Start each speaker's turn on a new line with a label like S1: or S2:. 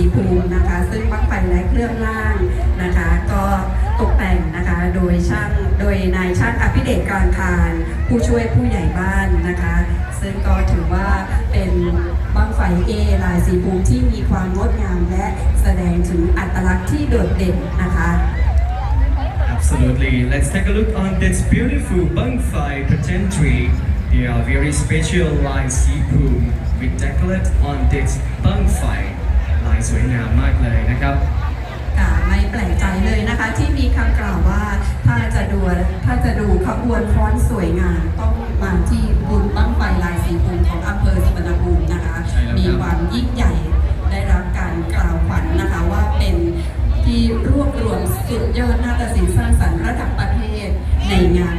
S1: สีพูนนะคะ ซึ่งบั้งไฟและเครื่องล่างนะคะ ก็ตกแต่งนะคะโดยช่างโดยนายช่างอภิเดชกางคารผู้ช่วยผู้ใหญ่บ้านนะคะ ซึ่งก็ถือว่าเป็นบั้งไฟเอลายสีภูมิที่มีความงดงามและแสดงถึงอัตลักษณ์ที่โดดเด่นนะคะ
S2: Absolutely. Let's take a look on this beautiful Bangfai pageantry. They are very specialized seafood with decorate on this Bangfai. ลายสวยงามมากเลยนะครับ
S1: ค่ะไม่แปลกใจเลยนะคะ ที่มีคำกล่าวว่าถ้าจะดูถ้าจะดูขบวนฟ้อนสวยงามต้องมาที่บุญบั้งไฟลายสีภูมิของอำเภอสุวรรณภูมินะคะใช่แล้วครับมีความยิ่งใหญ่ได้รับการกล่าวขวัญนะคะว่าเป็นที่รวบรวมสุดยอดนาฏศิลป์สร้างสรรค์ระดับประเทศในงาน